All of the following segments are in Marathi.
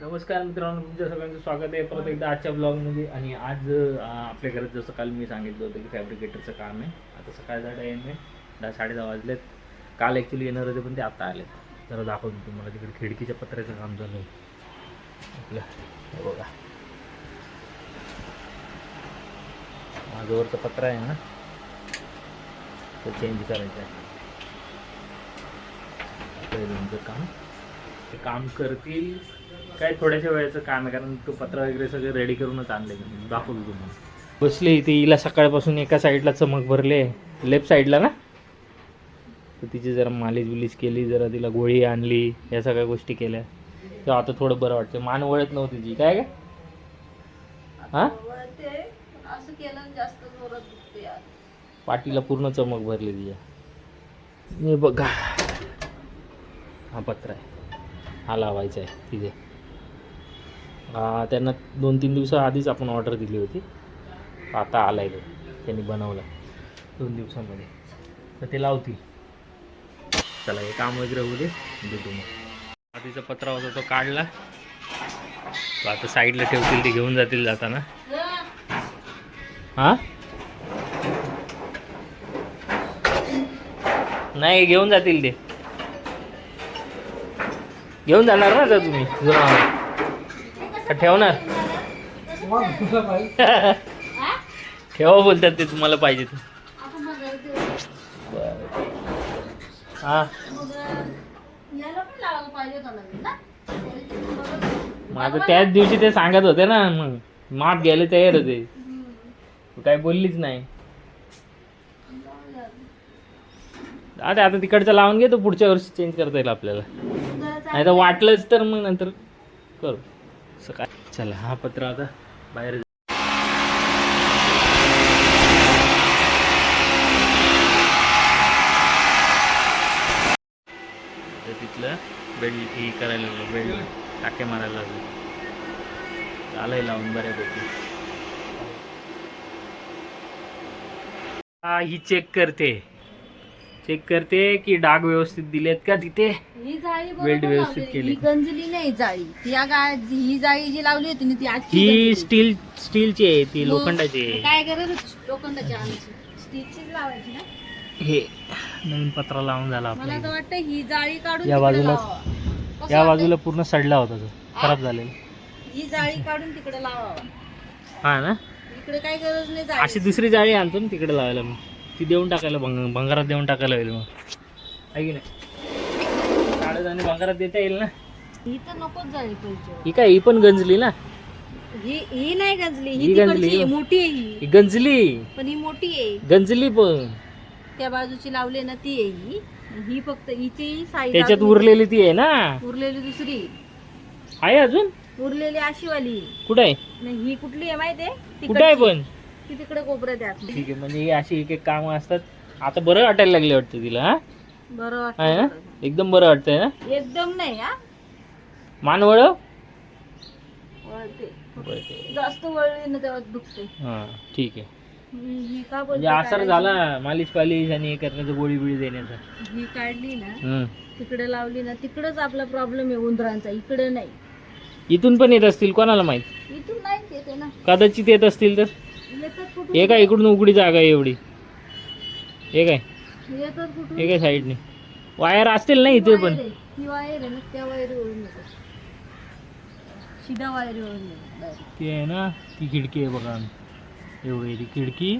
नमस्कार मित्रांनो तुमच्या सगळ्यांचं स्वागत आहे. परत एकदा आजच्या ब्लॉगमध्ये. आणि आज आपल्या घरात जसं काल मी सांगितलं होतं की फॅब्रिकेटरचं काम आहे. आता सकाळचा टाईम आहे. दहा साडे दहा वाजलेत. काल ॲक्च्युली येणार होते पण ते आता आलेत. जरा दाखवतो तुम्हाला तिकडे खिडकीच्या पत्र्याचं काम चालू आहे. आपलं बघा. माझ्यावरचं पत्र आहे ना तो चेंज करायचं आहे. तुमचं काम. ते काम करतील. काय थोड्याशा वेळेचं काम आहे कारण तो पत्र वगैरे सगळे रेडी करूनच आणले. मी दाखवतो तुम्हाला. बसले इथे हिला सकाळपासून एका साईडला चमक भरले. लेफ्ट साईडला ना? तर तिची जरा मालिश बिलिश केली जरा तिला गोळी आणली या सगळ्या गोष्टी केल्या. तर आता थोडं बरं वाटतं मान वळत नव्हती तिची काय काय हा? ते असं केलं ना जास्त जोरात दुखते यार. पाठीला पूर्ण चमक भरली तिच्या. हे बघा. हा पत्र आहे. हा लावायचा आहे. तिथे. त्यांना दोन तीन दिवसाआधीच आपण ऑर्डर दिली होती. आता आलाय तो. त्यांनी बनवला. दोन दिवसामध्ये. तर ते लावतील. चला हे काम वगैरे होऊ दे. देतो मग. आधीचा पत्रा होता तो काढला. तो आता साईडला ठेवतील ते घेऊन जातील जाताना. हां? नाही घेऊन जातील ते. घेऊन जाणार ना तर तुम्ही? जुना ठेवणार? ठेवा बोलतात ते तुम्हाला पाहिजे ते हा. माझं त्याच दिवशी ते सांगत होते ना मग माप घ्यायला तयार होते. तू काय बोललीच नाही. अरे आता तिकडचं लावून घे तो पुढच्या वर्षी चेंज करता येईल आपल्याला. नाही तर वाटलंच तर मग नंतर करू. असं चला हा पत्र आता बाहेर तिथलं बेड ही करायला लागलो बेड टाके मारायला लागलो. आलंय लावून बऱ्यापैकी. हा ही चेक करते. चेक करते की डाग व्यवस्थित दिलेत का तिथे? ही जाळी वेल्ड व्यवस्थित. केली. ही गंजली नाही जाळी. ती या गा ही जाळी जी लावली होती ना ती आजची ही. स्टील स्टीलची आहे ती. लोखंडाची आहे. काय गरज लोखंडाची आणायची स्टीलचीच लावायची ना? हे नवीन पत्रा लावून झाला मला तर आपल्या वाटतं ही जाळी काढून या तिकडे बाजूला- लावावा. कसं या? बाजूला पूर्ण सडला होता तो. खराब झालेला. ही जाळी काढून तिकडे लावावा. हा ना? इकडे काय गरज नाही जाळी अशी दुसरी जाळी आणतो ना तिकडे लावायला मग ती देऊन टाकायला भंग भंगारात देऊन टाकायला होईल मग. आहे की नाही? काढत आणि भंगारात देता येईल ना? ही तर नकोच जाळी पाहिजे ही काय ही पण गंजली ना? ही ही नाही गंजली ही ही गंजली. तिकडची आहे, मोठी आहे ही. ही गंजली. पण ही मोठी आहे. गंजली पण. त्या बाजूची लावली ना ती आहे ही. ही फक्त हिची साईड त्याच्यात उरलेली ती आहे ना? उरलेली दुसरी. आहे अजून? उरलेली अशी वाली कुठं आहे? नाही ही कुठली आहे माहिती आहे? कुठं आहे. पण? ती तिकडे आहे आतली. ठीक आहे म्हणजे ही अशी एक एक कामं असतात. आता बरं वाटायला लागले वाटतं तिला हा? बरं आहे ना? वाटतं एकदम बरं वाटतंय ना? एकदम नाही हा? मान वळ वळते. बरं जास्त वळली ना तेव्हा दुखते. हां ठीक आहे. ही ही का म्हणजे आसर झाला मालिश पालिश आणि हे करण्याचं गोळी बिळी देण्याचा. ही काढली ना हम्म. तिकडे लावली ना तिकडेच आपला प्रॉब्लेम आहे उंदरांचा इकडे नाही. इथून पण येत असतील कोणाला माहीत? इथून नाही येते ना. कदाचित येत असतील तर? हे काय इकडून उघडी जागा आहे एवढी? हे काय? हे काय साईडने? वायर असतील ना इथे पण. ती आहे ना ती खिडकी आहे बघा एवढी ती खिडकी.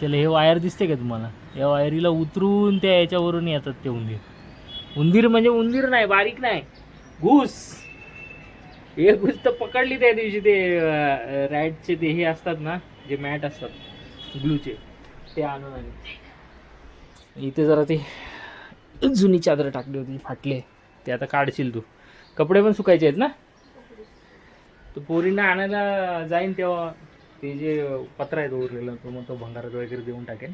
त्याला हे वायर दिसते का तुम्हाला? या वायरीला उतरून त्या याच्यावरून येतात ते उंदीर. उंदीर म्हणजे उंदीर नाही बारीक नाही. घूस. हे घुस तर पकडली त्या दिवशी ते रॅडचे ते हे असतात ना. जे मॅट असतात ग्लूचे ते आणून आले. इथे जरा ते जुनी चादर टाकली होती फाटले. ते आता काढशील तू. कपडे पण सुकायचे आहेत ना? तो पोरींना आणायला जाईन तेव्हा. ते जे पत्र आहे तो उरलेला तो मग तो भंगारात वगैरे देऊन टाकेन.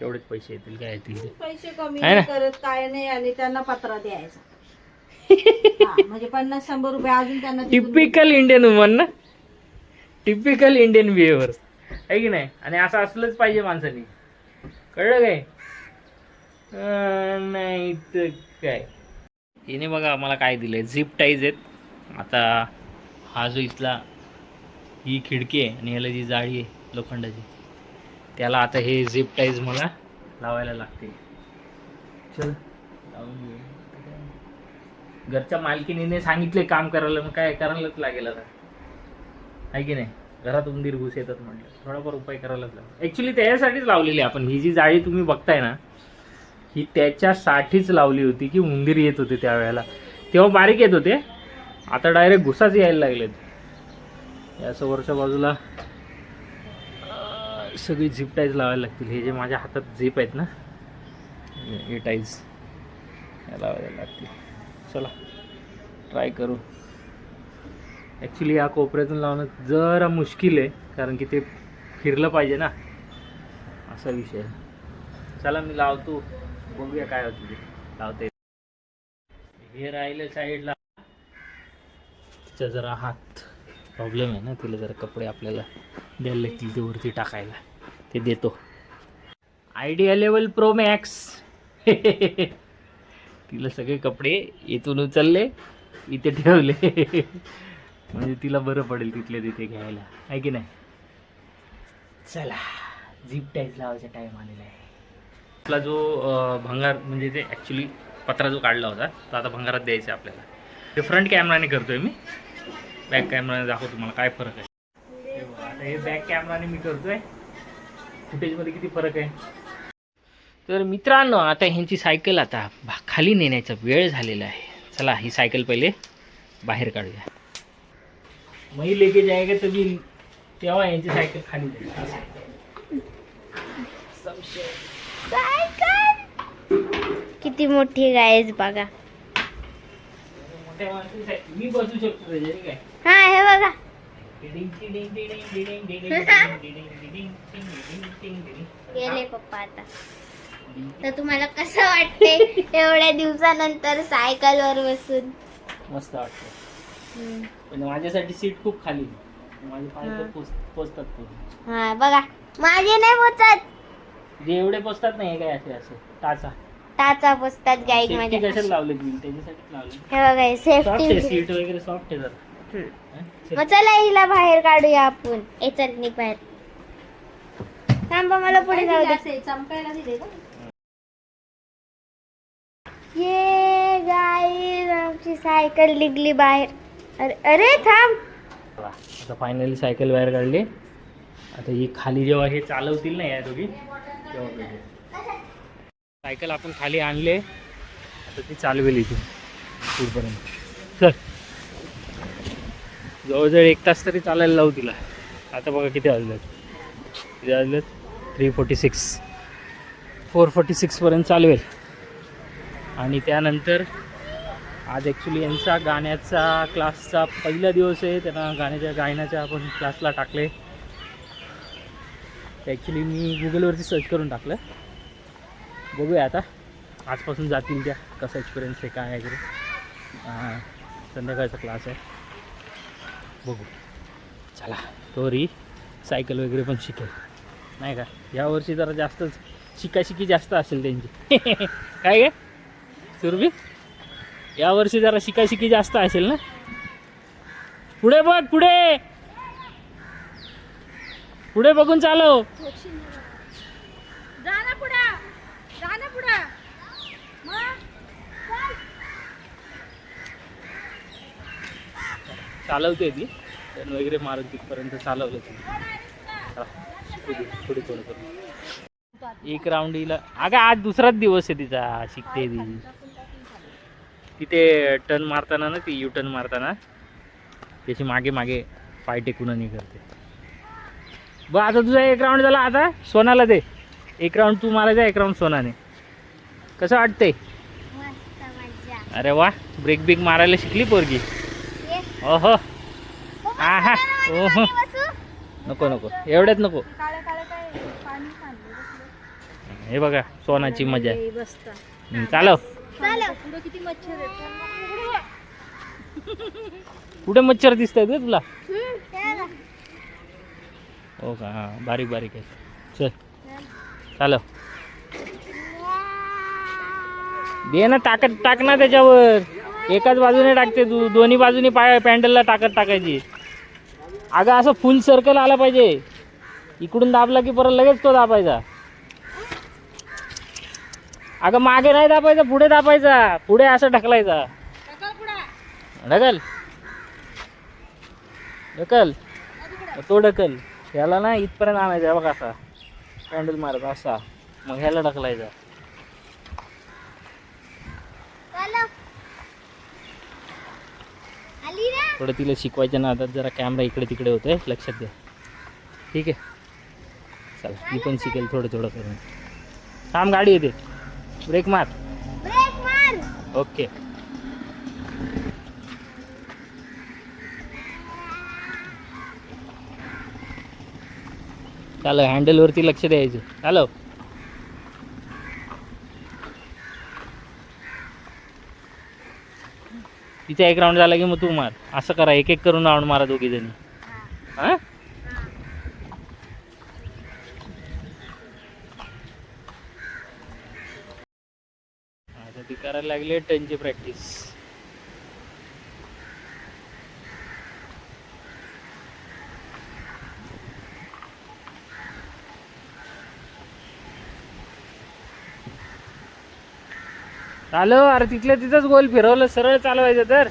तेवढेच पैसे येतील काय येतील ते. पैसे कमी आहे ना? नाही करत काय नाही आणि त्यांना पत्रा द्यायचा. हा, म्हणजे पन्नास शंभर रुपये अजून त्यांना तिथून- टिपिकल इंडियन वुमन ना? टिपिकल इंडियन बिहेवियर आहे की नाही? आणि असं असलंच पाहिजे माणसाने. कळलं काय? नाही तर काय? हिने बघा मला काय दिलंय. झिप टाईज आहेत. आता हा जो इथला ही खिडकी आहे आणि ह्याला जी जाळी आहे लोखंडाची त्याला आता हे झिप टाईज मला लावायला लागते चल. लावून घरच्या मालकीनीने सांगितले काम करायला मग काय करायलाच लागेल आता. आहे की नाही? घरात उंदीर घुस येतात म्हटलं थोडाफार उपाय करायलाच लागेल. ॲक्च्युली त्याच्यासाठीच लावलेली आहे आपण. ही जी जाळी तुम्ही बघताय ना ही त्याच्यासाठीच लावली होती की उंदीर येत होते त्यावेळेला. तेव्हा बारीक येत होते. आता डायरेक्ट घुसाच यायला लागलेत. या समोरच्या बाजूला सगळी झिप टाईज लावायला लागतील. हे जे माझ्या हातात झिप आहेत ना हे- टाईज या लावायला लागतील. चला ट्राय करू. ॲक्च्युली या कोपऱ्यातून लावणं जरा मुश्किल आहे कारण की ते फिरलं पाहिजे ना. असा विषय चला मी लावतो. बघूया काय होतं ते. लावते हे राहिलं साईडला तिचा जरा हात प्रॉब्लेम आहे ना तिला जरा कपडे आपल्याला द्यायला लागतील ते वरती टाकायला. ते देतो. आयडिया लेवल प्रो मॅक्स तिला सगळे कपडे इथून उचलले इथे ठेवले. म्हणजे तिला बरं पडेल तिथले तिथे घ्यायला. आहे की नाही? चला झिप टाईज लावायचा टाईम आलेला आहे. आपला जो भंगार म्हणजे ते ॲक्च्युली पत्रा जो काढला होता तो आता भंगारात द्यायचा आहे आपल्याला. ते फ्रंट कॅमेराने करतोय मी. बॅक कॅमेराने दाखवतो तुम्हाला काय फरक आहे. हे आता हे बॅक कॅमेराने मी करतोय. फुटेजमध्ये किती फरक आहे? तर मित्रांनो आता ह्यांची सायकल आता भा- खाली नेण्याचा वेळ झालेला आहे. चला ही सायकल पहिले बाहेर काढूया. वही लेके जाएगा तभी तेव्हा यांची सायकल खाली सायकल किती मोठी गायस बघा मी बसू शकतो हा हे बघा गेले पप्पा आता। तर तुम्हाला कसं वाटते एवढ्या दिवसानंतर सायकलवर बसून? मस्त वाटत पण माझ्यासाठी सीट खूप खाली आहे. माझे पाय तर पोच पोचतात पूर्ण. हा बघा. माझे नाही पोचत जे एवढे पोचतात नाही काय असे असे. टाचा. टाचा पोचतात गाईक Safety माझ्या कशाला लावले बिल त्याच्यासाठीच लावले हे बघा हे सॉफ्ट आहे सेफ्टी सीट वगैरे सॉफ्ट आहे जरा. हं? चल. मग चला हिला बाहेर काढूया आपण. ए चल निघ बाहेर. थांबा मला पुढे जाऊ दे. असे चमकायला दिले का? ये गाई आमची सायकल निघली बाहेर. अरे अरे थांब. आता फायनली सायकल बाहेर काढली. आता ही खाली जेव्हा हे चालवतील ना या दोघी तेव्हा भेटेल. सायकल आपण खाली आणले. आता ती चालवेल इथे पुढपर्यंत. चल. जवळजवळ एक तास तरी चालायला लावू तिला. आता बघा किती वाजलेत. किती वाजलेत? Three forty six four forty सिक्सपर्यंत चालवेल. आणि त्यानंतर आज ॲक्च्युली यांचा गाण्याचा क्लासचा पहिला दिवस आहे. त्यांना गाण्याच्या गायनाच्या आपण क्लासला टाकले. ॲक्च्युली मी गुगलवरती सर्च करून टाकलं. बघूया आता. आजपासून जातील त्या कसा एक्सपिरियन्स आहे काय वगैरे. संध्याकाळचा क्लास आहे. बघू. चला तोरी सायकल वगैरे पण शिकेल. नाही का? यावर्षी जरा जास्तच शिकाशिकी जास्त असेल त्यांची. काय काय सुरभी? यावर्षी जरा शिकाशिकी जास्त असेल ना? पुढे बघ पुढे! पुढे बघून चालव. चालवते ती. टर्न वगैरे मारत तिथपर्यंत चालवलं ती. चला, पुढे थोडं करू एक राऊंड हिला अगं आज दुसराच दिवस आहे तिचा शिकते ती. तिथे टर्न मारताना ना ती यू टर्न मारताना त्याची मागे मागे पाय टेकून करते. बघ आता तुझा एक राऊंड झाला. आता सोनाला दे. एक राऊंड तू मारायचा एक राऊंड सोनाने. कसं वाटतंय? अरे वा ब्रेक बिक मारायला शिकली पोरगी. ओहो. आहा ओहो. नको नको. एवढ्यात नको. हे बघा सोनाची मजा हं, चालव. चलो पुढं किती मच्छर आहेत? कुठे मच्छर दिसत आहेत तुला. हो का? हां बारीक बारीक आहे चल. चालव. दे ना टाक टाक ना त्याच्यावर. एकाच बाजूने टाकते तू. दोन्ही बाजूनी पाय पॅन्डलला टाकत टाकायची. अगं असं फुल सर्कल आला पाहिजे. इकडून दाबला की परत लगेच तो दाबायचा. अगं मागे नाही दाबायचा पुढे दाबायचा. पुढे असं ढकलायचा. ढकल ढकल. तो ढकल. ह्याला ना इथपर्यंत आणायचा बघा असा. पॅन्डल मारत असा. मग ह्याला ढकलायचा. ना? थोडं तिला शिकवायच्या नादात जरा कॅमेरा इकडे तिकडे होतोय लक्षात द्या ठीक आहे. चला मी पण शिकेल थोडं थोडं करून. थांब गाडी येते. ब्रेक मार. ब्रेक मार. ओके चालव हँडलवरती लक्ष द्यायचं. चालव तिचा एक राऊंड झाला की मग तू मार. असं करा एक एक करून राऊंड मारा दोघी जणी आता करायला लागली टनची प्रॅक्टिस चालव अरे तिथल्या तिथंच गोल फिरवलं सरळ चालवायचं तर.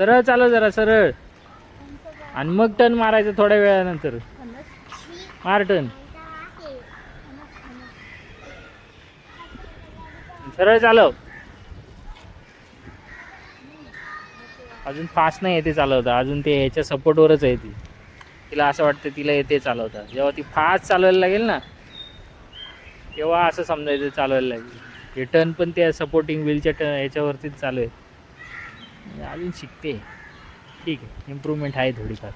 सरळ चालव जरा सरळ. आणि मग टर्न मारायचं थोड्या वेळानंतर. मार टर्न सरळ चालव. अजून फास्ट नाही येते चालवता. अजून ते ह्याच्या सपोर्टवरच आहे ती. तिला असं वाटतं तिला येते चालवता. जेव्हा ती फास्ट चालवायला लागेल ना तेव्हा असं समजायचं चालवायला लागेल. हे टर्न पण त्या सपोर्टिंग व्हीलच्या ट ह्याच्यावरतीच चालू आहे. म्हणजे अजून शिकते. ठीक आहे इम्प्रूव्हमेंट आहे थोडीफार.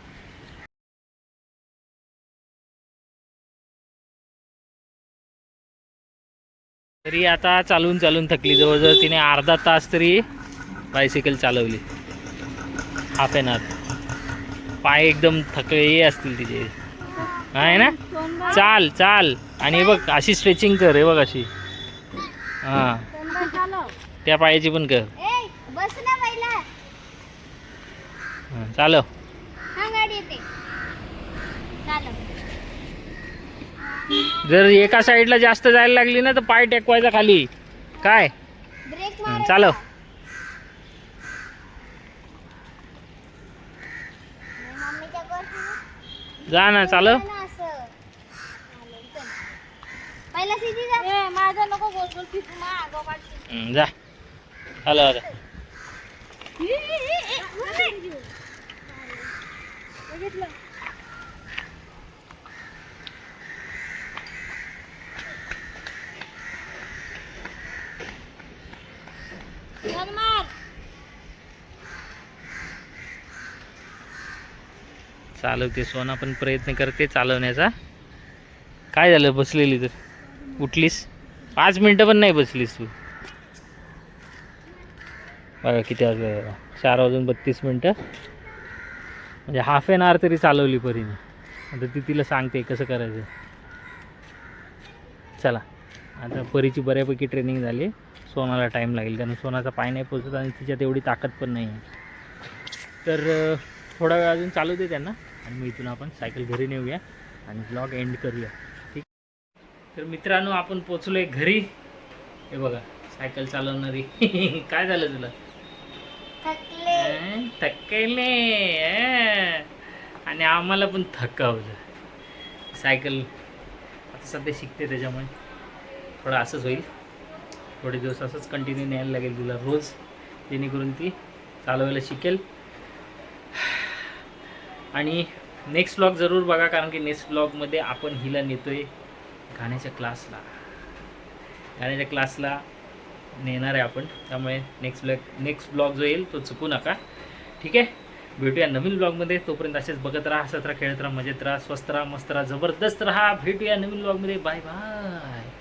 तरी आता चालून चालून थकली. जवळजवळ तिने अर्धा तास तरी बायसिकल चालवली. हाफ एन आवर पाय एकदम थकले असतील तिचे. आहे ना? चाल चाल. आणि हे बघ अशी स्ट्रेचिंग कर. हे बघ अशी. हां. त्या पायाची पण कर ए बस ना पहिला हां, चालव हा गाडी येते चालो जर एका साईडला जास्त जायला लागली ना तर पाय टेकवायचा खाली काय हं, चालव जा ना चालव चल. पहिला सीधी जा हं, चालव आता बघितलं. चालवते सोना पण प्रयत्न करते चालवण्याचा. काय झालं बसलेली तर? उठलीस? पाच मिनटं पण नाही बसलीस तू. बघा किती वाजले. चार वाजून बत्तीस मिनटं. म्हणजे हाफ एन आवर तरी चालवली परीने. आता ती तिला सांगते कसं करायचं. चला. आता परीची बऱ्यापैकी ट्रेनिंग झाली. सोनाला टाईम लागेल कारण सोनाचा पाय नाही पोचत आणि तिच्यात एवढी ताकद पण नाही आहे. तर थोडा वेळ अजून चालू दे त्यांना. आणि मग इथून आपण सायकल घरी नेऊया आणि ब्लॉग एंड करूया. ठीक? तर मित्रांनो आपण पोचलो आहे घरी. हे बघा सायकल चालवणारी. काय झालं तुला? थकले आणि आम्हाला पण थकावलं. सायकल आता सध्या शिकते त्याच्यामुळे. थोडं असंच होईल. थोडे दिवस असंच कंटिन्यू न्यायला लागेल तुला रोज. जेणेकरून ती चालवायला शिकेल. आणि नेक्स्ट ब्लॉग जरूर बघा कारण की नेक्स्ट ब्लॉगमध्ये आपण हिला नेतोय गाण्याच्या क्लासला गाण्याच्या क्लासला नेणार आहे आपण. त्यामुळे नेक्स्ट ब्लॉग नेक्स्ट ब्लॉग जो येईल तो चुकू नका. ठीक आहे? भेटूया नवीन ब्लॉगमध्ये तोपर्यंत असेच बघत राहा हसत राहा खेळत राहा मजेत राहा स्वस्त राहा मस्त राहा जबरदस्त राहा. भेटूया नवीन ब्लॉगमध्ये बाय बाय